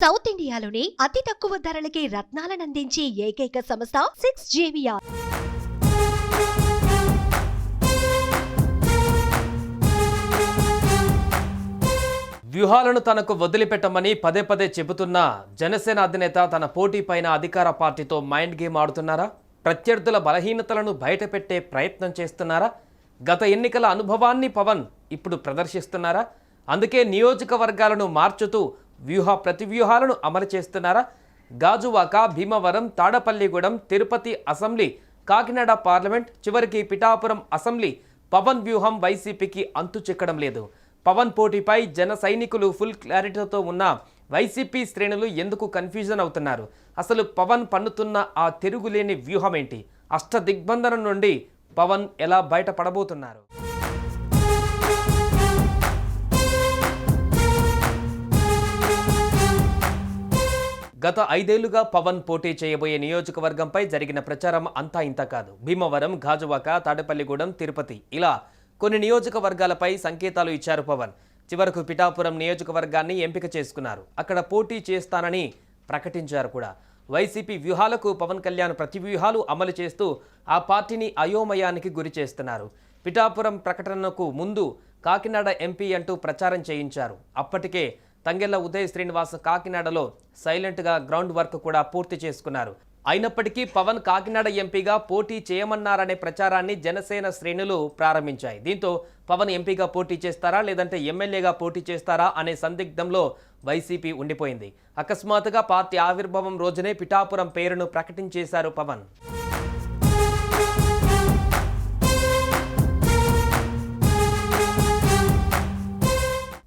South ఇండియాలోని అతి తక్కువ ధరలకి రత్నాలనందించే ఏకైక సంస్థ సిక్స్ జేవియా వ్యూహాలను తనకు వదిలిపెట్టమని పదే పదే చెబుతున్న జనసేన అధినేత తన పోటీ పైన అధికార పార్టీతో మైండ్ గేమ్ ఆడుతున్నారా? ప్రత్యర్థుల బలహీనతలను బయటపెట్టే ప్రయత్నం చేస్తున్నారా? గత ఎన్నికల అనుభవాన్ని పవన్ ఇప్పుడు ప్రదర్శిస్తున్నారా? అందుకే నియోజకవర్గాలను మార్చుతూ వ్యూహ ప్రతివ్యూహాలను అమలు చేస్తున్నారా? గాజువాక భీమవరం తాడపల్లిగూడెం తిరుపతి అసెంబ్లీ కాకినాడ పార్లమెంట్ చివరికి పిఠాపురం అసెంబ్లీ పవన్ వ్యూహం వైసీపీకి అంతు చిక్కడం లేదు. పవన్ పోటీపై జన సైనికులు ఫుల్ క్లారిటీతో ఉన్న వైసీపీ శ్రేణులు ఎందుకు కన్ఫ్యూజన్ అవుతున్నారు? అసలు పవన్ పన్నుతున్న ఆ తిరుగులేని వ్యూహం ఏంటి అష్ట దిగ్బంధనం నుండి పవన్ ఎలా బయటపడబోతున్నారు? గత ఐదేళ్ళుగా పవన్ పోటీ చేయబోయే నియోజకవర్గంపై జరిగిన ప్రచారం అంతా ఇంత కాదు. భీమవరం గాజువాక తాడపల్లిగూడెం తిరుపతి ఇలా కొన్ని నియోజకవర్గాలపై సంకేతాలు ఇచ్చారు పవన్. చివరకు పిఠాపురం నియోజకవర్గాన్ని ఎంపిక చేసుకున్నారు. అక్కడ పోటీ చేస్తానని ప్రకటించారు కూడా. వైసీపీ వ్యూహాలకు పవన్ కళ్యాణ్ ప్రతి వ్యూహాలు అమలు చేస్తూ ఆ పార్టీని అయోమయానికి గురి చేస్తున్నారు. పిఠాపురం ప్రకటనకు ముందు కాకినాడ ఎంపీ అంటూ ప్రచారం చేయించారు. అప్పటికే తంగెళ్ళ ఉదయ్ శ్రీనివాస్ కాకినాడలో సైలెంట్గా గ్రౌండ్ వర్క్ కూడా పూర్తి చేసుకున్నారు. అయినప్పటికీ పవన్ కాకినాడ ఎంపీగా పోటీ చేయమన్నారనే ప్రచారాన్ని జనసేన శ్రేణులు ప్రారంభించాయి. దీంతో పవన్ ఎంపీగా పోటీ చేస్తారా లేదంటే ఎమ్మెల్యేగా పోటీ చేస్తారా అనే సందిగ్ధంలో వైసీపీ ఉండిపోయింది. అకస్మాత్తుగా పార్టీ ఆవిర్భావం రోజునే పిఠాపురం పేరును ప్రకటించేశారు పవన్.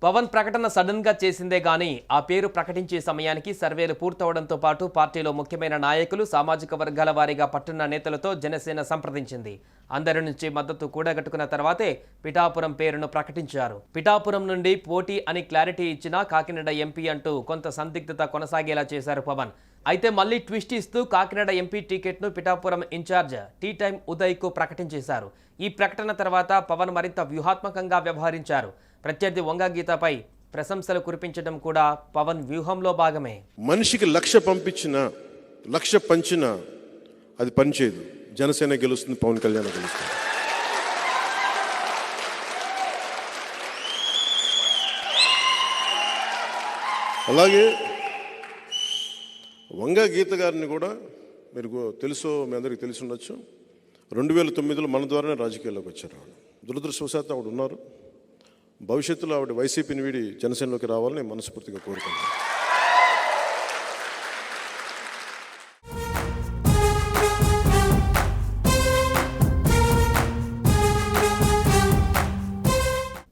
పవన్ ప్రకటన సడన్గా చేసిందే కానీ ఆ పేరు ప్రకటించే సమయానికి సర్వేలు పూర్తవడంతో పాటు పార్టీలో ముఖ్యమైన నాయకులు సామాజిక వర్గాల వారీగా పట్టున్న నేతలతో జనసేన సంప్రదించింది. అందరి నుంచి మద్దతు కూడగట్టుకున్న తర్వాతే పిఠాపురం పేరును ప్రకటించారు. పిఠాపురం నుండి పోటీ అని క్లారిటీ ఇచ్చినా కాకినాడ ఎంపీ అంటూ కొంత సందిగ్ధత కొనసాగేలా చేశారు పవన్. అయితే మళ్ళీ ట్విస్ట్ ఇస్తూ కాకినాడ ఎంపీ టికెట్ను పిఠాపురం ఇన్ఛార్జ్ టీ టైం ఉదయ్కు ప్రకటించేశారు. ఈ ప్రకటన తర్వాత పవన్ మరింత వ్యూహాత్మకంగా వ్యవహరించారు. ప్రత్యర్థి వంగ గీతపై ప్రశంసలు కురిపించడం కూడా పవన్ వ్యూహంలో భాగమే. మనిషికి లక్ష పంపించిన లక్ష పంచిన అది పనిచేయదు. జనసేన గెలుస్తుంది పవన్ కళ్యాణ్ గెలుస్తుంది అలాగే వంగ గీత గారిని కూడా మీరు తెలుసో మీ అందరికీ తెలిసి ఉండొచ్చు. రెండు వేల తొమ్మిదిలో మన ద్వారానే రాజకీయాల్లోకి వచ్చారు దురదృష్టవశాత్తు ఆవిడ ఉన్నారు. భవిష్యత్తులో ఆవిడ వైసీపీని వీడి జనసేనలోకి రావాలని మనస్ఫూర్తిగా కోరుకుంటున్నాను.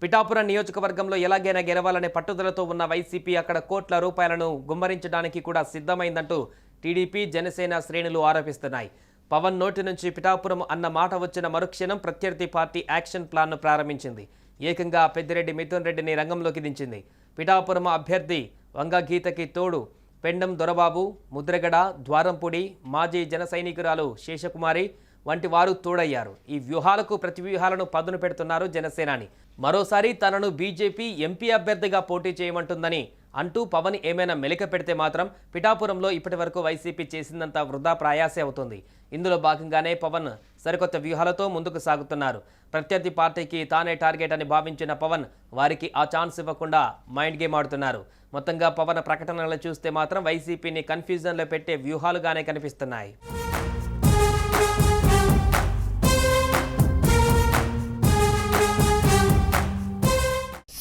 పిఠాపురం నియోజకవర్గంలో ఎలాగైనా గెలవాలనే పట్టుదలతో ఉన్న వైసీపీ అక్కడ కోట్ల రూపాయలను గుమ్మరించడానికి కూడా సిద్ధమైందంటూ టీడీపీ జనసేన శ్రేణులు ఆరోపిస్తున్నాయి. పవన్ నోటి నుంచి పిఠాపురం అన్న మాట వచ్చిన మరుక్షణం ప్రత్యర్థి పార్టీ యాక్షన్ ప్లాన్ను ప్రారంభించింది. ఏకంగా పెద్దిరెడ్డి మిథున్ రెడ్డిని రంగంలోకి దించింది. పిఠాపురం అభ్యర్థి వంగ గీతకి తోడు పెండం దొరబాబు ముద్రగడ ద్వారంపూడి మాజీ జన సైనికురాలు శేషకుమారి వంటి వారు తోడయ్యారు. ఈ వ్యూహాలకు ప్రతి వ్యూహాలను పదును పెడుతున్నారు జనసేనాని. మరోసారి తనను బీజేపీ ఎంపీ అభ్యర్థిగా పోటీ చేయమంటుందని అంటూ పవన్ ఏమైనా మెలిక పెడితే మాత్రం పిఠాపురంలో ఇప్పటి వరకు వైసీపీ చేసిందంత వృధా ప్రయాసే అవుతుంది. ఇందులో భాగంగానే పవన్ సరికొత్త వ్యూహాలతో ముందుకు సాగుతున్నారు. ప్రత్యర్థి పార్టీకి తానే టార్గెట్ అని భావించిన పవన్ వారికి ఆ ఛాన్స్ ఇవ్వకుండా మైండ్ గేమ్ ఆడుతున్నారు. మొత్తంగా పవన్ ప్రకటనలు చూస్తే మాత్రం వైసీపీని కన్ఫ్యూజన్లో పెట్టే వ్యూహాలుగానే కనిపిస్తున్నాయి.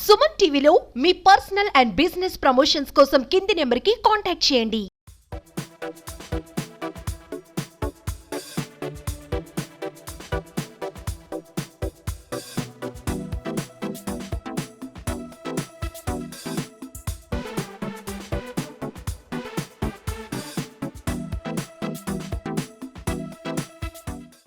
సుమన్ టీవీలో మీ పర్సనల్ అండ్ బిజినెస్ ప్రమోషన్స్ కోసం కింది నెంబర్కి కాంటాక్ట్ చేయండి.